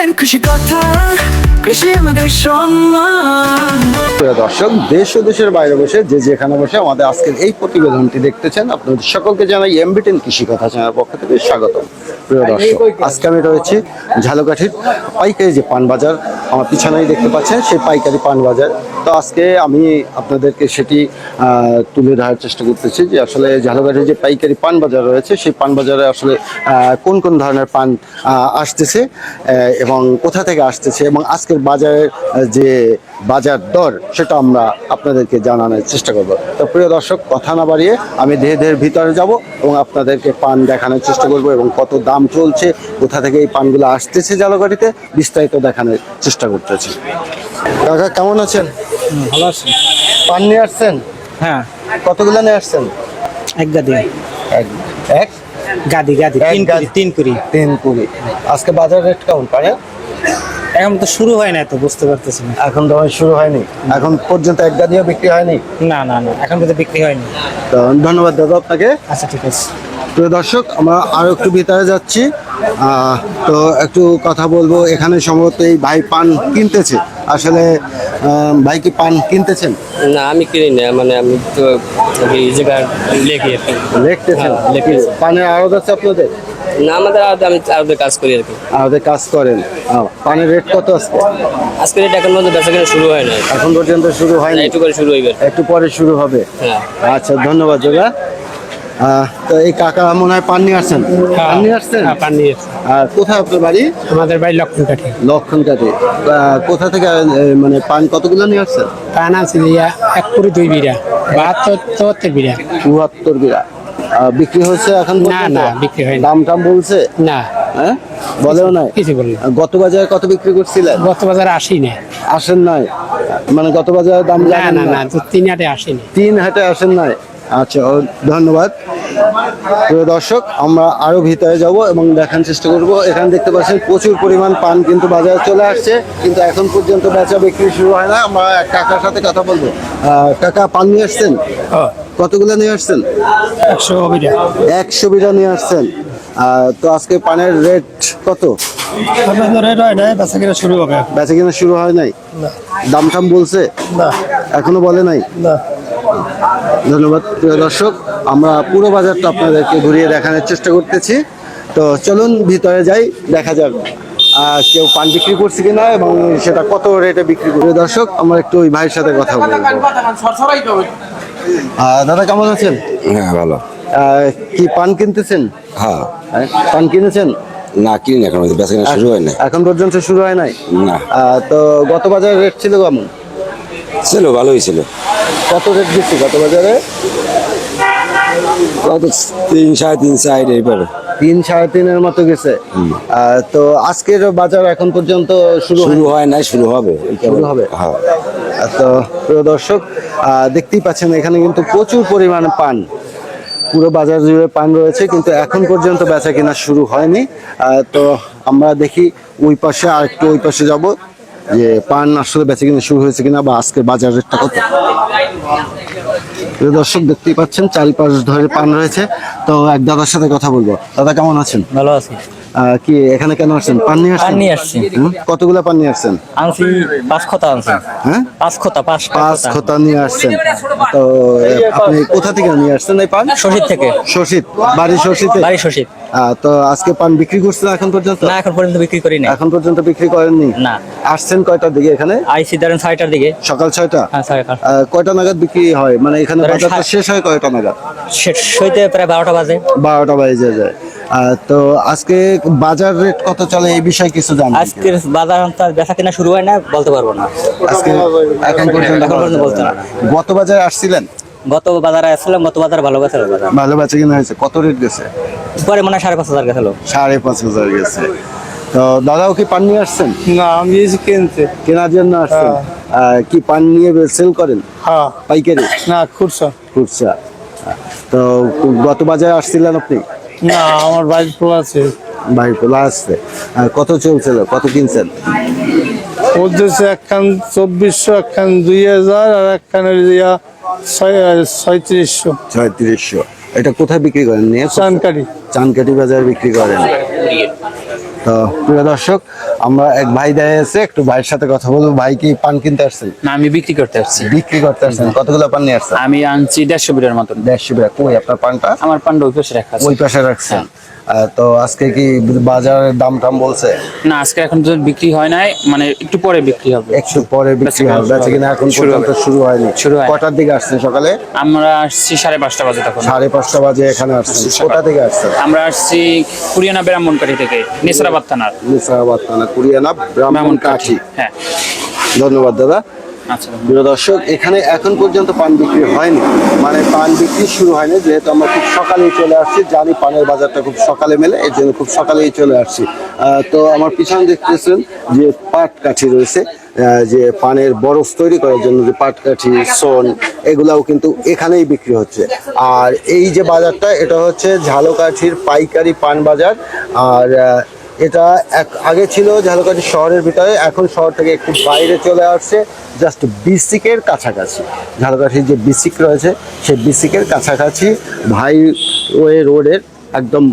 এমবিটেন খুশি কথা দর্শক দেশ ও দেশের বাইরে বসে যে যেখানে বসে আমাদের আজকের এই প্রতিবেদনটি দেখতেছেন আপনাদের সকলকে জানাই এমবিটেন কৃষি কথা চ্যানেল পক্ষ থেকে স্বাগত প্রিয় দর্শক আজকে আমি রয়েছি ঝালকাঠির পাইকারি যে পান বাজার আমার পিছনেই দেখতে পাচ্ছেন সেই পাইকারি পান বাজার। তো আজকে আমি আপনাদেরকে সেটি তুলে ধরার চেষ্টা করতেছি যে আসলে ঝালকাঠির যে পাইকারি পান বাজার রয়েছে সেই পান বাজারে আসলে কোন কোন ধরনের পান আসতেছে এবং কোথা থেকে আসতেছে এবং আজকের বাজারের যে বাজার দর সেটা আমরা আপনাদেরকে জানানোর চেষ্টা করব। তো প্রিয় দর্শক কথা না বাড়িয়ে আমি ধীরে ধীরে ভিতরে যাব এবং আপনাদেরকে পান দেখানোর চেষ্টা করব এবং কত দাম চলছে কোথা থেকে এই পানগুলো আসতেছে জালগাড়িতে বিস্তারিত দেখানোর চেষ্টা করতেছি। কাকা কেমন আছেন? ভালো আছেন পান নিয়ে আসছেন? হ্যাঁ। কতগুলো নিয়ে আসছেন? এক গাদি। এক এক? গাদি গাদি তিন গাদি। তিন কুড়ি। তিন কুড়ি। আজকে বাজার রেট কেমন পারে এখন তো শুরু হয় না তো বুঝতে পারতেছি না। এখন তো শুরু হয়নি। এখন পর্যন্ত এক গাদিও বিক্রি হয়নি? না না না এখন পর্যন্ত বিক্রি হয়নি। তো ধন্যবাদ দাদা আপনাকে। আচ্ছা ঠিক আছে। প্রিয় দর্শক আমরা আরও একটু ভিতরে যাচ্ছি। তো একটু কথা বলব এখানে সম্ভবত এই ভাই পান কিনতেছে। আসলে ভাই কি পান কিনতেছেন? না আমি কিনি না মানে আমি তো এই জায়গায় লেখি লিখতেছেন? হ্যাঁ, পানের আড়ত আছে আপনাদের? না আমাদের আর আমি আরদের কাজ করি আর কি। আমাদের কাজ করেন। পানের রেট কত আজকে? আজকে রেট এখন মধ্যে বেচা কেনা শুরু হয় না এখন পর্যন্ত শুরু হয়নি? একটু করে শুরু হইবে। একটু পরে শুরু হবে? হ্যাঁ। আচ্ছা ধন্যবাদ দাদা তো এই কাকা মনে হয় পান নিয়ে আসছেন? পান নিয়ে আসছেন? হ্যাঁ পান নিয়ে আর কোথায় আপনার বাড়ি? আমাদের বাড়ি লক্ষণ কাঠি লক্ষণ কাটে কোথা থেকে মানে পান কতগুলো নিয়ে আসছেন? পান আছে এক কুড়ি দুই বিড়া বাহাত্তর চুয়াত্তর বিড়া চুয়াত্তর বিঘা। আহ, বিক্রি হচ্ছে এখন না, না, বিক্রি হয়নি। দাম টাম বলছে? না। হ্যাঁ? বলেও নাই? কিছু আহ, গত বাজারে কত বিক্রি করছিলেন? গত বাজারে আসি না আসেন নাই? মানে গত বাজারে দাম না না না না তো তিন হাটে আসি না তিন হাটে আসেন নাই? আচ্ছা ও, ধন্যবাদ। প্রিয় দর্শক আমরা আরও ভিতরে যাব এবং দেখার চেষ্টা করব। এখানে দেখতে পাচ্ছেন প্রচুর পরিমাণ পান কিন্তু বাজারে চলে আসছে। কিন্তু এখন পর্যন্ত বেচা বিক্রি শুরু হয় না। আমরা এক কাকার সাথে কথা বলব। কাকা পান নিয়ে আসছেন? কতগুলো নিয়ে আসছেন? একশো বিড়া একশো বিঘা নিয়ে আসছেন। তো আজকে পানের রেট কত? রেট হয় বেচা কিনা শুরু হবে। বেচা কিনা শুরু হয় নাই? দাম টাম বলছে? না। এখনও বলে নাই? না। ধন্যবাদ প্রিয় দর্শক। আমরা পুরো বাজারটা আপনাদেরকে ঘুরিয়ে দেখানোর চেষ্টা করতেছি। তো চলুন ভিতরে যাই দেখা যাক কেউ পান বিক্রি করছে কিনা এবং সেটা কত রেটে বিক্রি করবে দর্শক আমরা একটু ওই ভাইয়ের সাথে কথা বলব দাদা কেমন আছেন? হ্যাঁ ভালো। কি পান কিনতেছেন? হ্যাঁ। হ্যাঁ, পান কিনেছেন? না কিনি এখন বেচা কেনা শুরু হয় না এখন পর্যন্ত শুরু হয় নাই? না। তো গত বাজারে রেট ছিল কেমন? ছিল ভালোই ছিল। কত রেট দিচ্ছি গত বাজারে? কত? তিন সাড়ে তিন সাইড এইবার। তিন সাড়ে তিনের মতো গেছে। তো আজকের বাজার এখন পর্যন্ত শুরু শুরু হয় নাই শুরু হবে। শুরু হবে? হ্যাঁ। তো প্রিয় দর্শক দেখতেই পাচ্ছেন এখানে কিন্তু প্রচুর পরিমাণে পান। পুরো বাজার জুড়ে পান রয়েছে কিন্তু এখন পর্যন্ত বেচা কেনা শুরু হয়নি। তো আমরা দেখি ওই পাশে আর একটু ওই পাশে যাব যে পান আসলে বেচা কিনা শুরু হয়েছে কিনা বা আজকে বাজার রেটটা কত? দর্শক, দেখতেই পাচ্ছেন, চারিপাশ ধরে পান রয়েছে। তো এক দাদার সাথে কথা বলব। দাদা, কেমন আছেন? ভালো আছি। কি এখানে কেন আসছেন? পান নিয়ে আসছেন? নিয়ে আসছি। কতগুলা পান নিয়ে আসছেন? আনছি পাঁচ খতা আনছি। হ্যাঁ? পাঁচ খতা পাঁচ পাঁচ খতা। নিয়ে আসছেন। তো আপনি কোথা থেকে নিয়ে আসছেন এই পান? শহীদ থেকে। শশীত বাড়ি শশীতে বাড়ি আহ, তো আজকে পান বিক্রি করছেন এখন পর্যন্ত? না এখন পর্যন্ত বিক্রি করি না এখন পর্যন্ত বিক্রি করেননি? না। আসছেন কয়টার দিকে এখানে? আইসি ধরেন ছয়টার দিকে। সকাল ছয়টা? হ্যাঁ কয়টা নাগাদ বিক্রি হয়? মানে এখানে বাজারটা শেষ হয় কয়টা নাগাদ? শেষ হইতে প্রায় বারোটা বাজে। বারোটা বাজে যায়। তো আজকে বাজার রেট কত চলে এই বিষয়ে কিছু জানেন কি? আজকের বাজার তার বেচা কিনা শুরু হয় না বলতে পারব না। আজকে এখন পর্যন্ত এখন পর্যন্ত বলতে না। গত বাজারে আসছিলেন? গত বাজারে আসছিলাম গত বাজার ভালো বাজার ভালো বেচা কিনা হয়েছে। কত রেট গেছে? পরে মনে হয় সাড়ে পাঁচ হাজার গেছিল সাড়ে পাঁচ হাজার গেছে। তো দাদাও কি পান নিয়ে আসছেন? না আমি এসে কিনতে কেনার জন্য আসছেন? কি পান নিয়ে সেল করেন? হ্যাঁ। পাইকারি? না খুরসা খুচরা। তো গত বাজারে আসছিলেন আপনি? না আমার বাইক পোলা আছে। বাইক পোলা আসছে আর কত চলছিল? কত কিনছেন? উদ্দেশ্যে একখান চব্বিশশো একখান দুই হাজার আর একখানের ইয়া ছয় ছয়ত্রিশশো। ছয়ত্রিশশো। এটা কোথায় বিক্রি করেন? নিয়ে চানকারি চানকাটি বাজার বিক্রি করেন। তো প্রিয় দর্শক আমরা এক ভাই দাঁড়িয়ে আছে একটু ভাইয়ের সাথে কথা বলব। ভাই কি পান কিনতে আসছেন? না আমি বিক্রি করতে আসছি। বিক্রি করতে আসছেন। কতগুলো পান নিয়ে আসছেন? আমি আনছি দেড়শো বিটের মতন। দেড়শো বিড়া। কই আপনার পানটা? আমার পানটা ওই পাশে রাখা আছে। ওই পাশে রাখছেন। আহ, তো আজকে কি বাজারের দাম টাম বলছে? না আজকে এখন তো বিক্রি হয় নাই মানে একটু পরে বিক্রি হবে। একটু পরে বিক্রি হবে। বেচা বেচা কিনা এখন পর্যন্ত শুরু হয়নি। শুরু হয় কটার দিকে আসছে সকালে? আমরা আসছি সাড়ে পাঁচটা বাজে তখন। সাড়ে পাঁচটা বাজে এখানে সকাল। কোথা থেকে আসছে আমরা আসছি কুরিয়ানা ব্রাহ্মণকারী থেকে নেসরাবাদ থানার। নিসারাবাদ থানা কুরিয়ানা ব্রাহ্মণ কাঠি হ্যাঁ। ধন্যবাদ দাদা। প্রিয় দর্শক, এখানে এখন পর্যন্ত পান বিক্রি হয়নি। মানে পান বিক্রি শুরু হয়নি, যেহেতু আমরা খুব সকালেই চলে আসছি। জানি পানের বাজারটা খুব সকালে মেলে, এর জন্য খুব সকালেই চলে আসছি। তো আমার পিছনে দেখতেছেন যে পাট কাঠি রয়েছে যে পানের বরফ তৈরি করার জন্য যে পাট কাঠি সোন, এগুলাও কিন্তু এখানেই বিক্রি হচ্ছে। আর এই যে বাজারটা, এটা হচ্ছে ঝালকাঠির পাইকারি পান বাজার। আর এটা এক, আগে ছিল ঝালকাঠি শহরের ভিতরে, এখন শহর থেকে একটু বাইরে চলে আসছে জাস্ট বিসিকের কাছাকাছি। ঝালকাঠির যে বিসিক রয়েছে, সেই বিসিকের কাছাকাছি ভাই ওয়ে রোডের একদম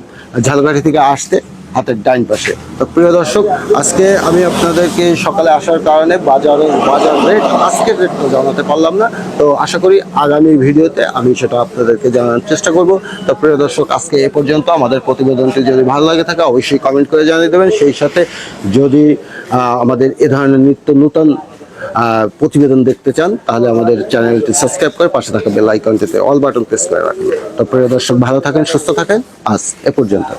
ঝালকাঠি থেকে আসতে হাতের ডাইন পাশে। তো প্রিয় দর্শক, আজকে আমি আপনাদেরকে সকালে আসার কারণে বাজারের বাজার রেট আজকের রেটটা জানাতে পারলাম না। তো আশা করি আগামী ভিডিওতে আমি সেটা আপনাদেরকে জানানোর চেষ্টা করব। তো প্রিয় দর্শক, আজকে এ পর্যন্ত আমাদের প্রতিবেদনটি যদি ভালো লাগে থাকে, অবশ্যই কমেন্ট করে জানিয়ে দেবেন। সেই সাথে যদি আমাদের এ ধরনের নিত্য নূতন প্রতিবেদন দেখতে চান, তাহলে আমাদের চ্যানেলটি সাবস্ক্রাইব করে পাশে থাকা বেল আইকনটিতে অল বাটন প্রেস করে রাখুন তো প্রিয় দর্শক, ভালো থাকেন, সুস্থ থাকেন। আজ এ পর্যন্ত।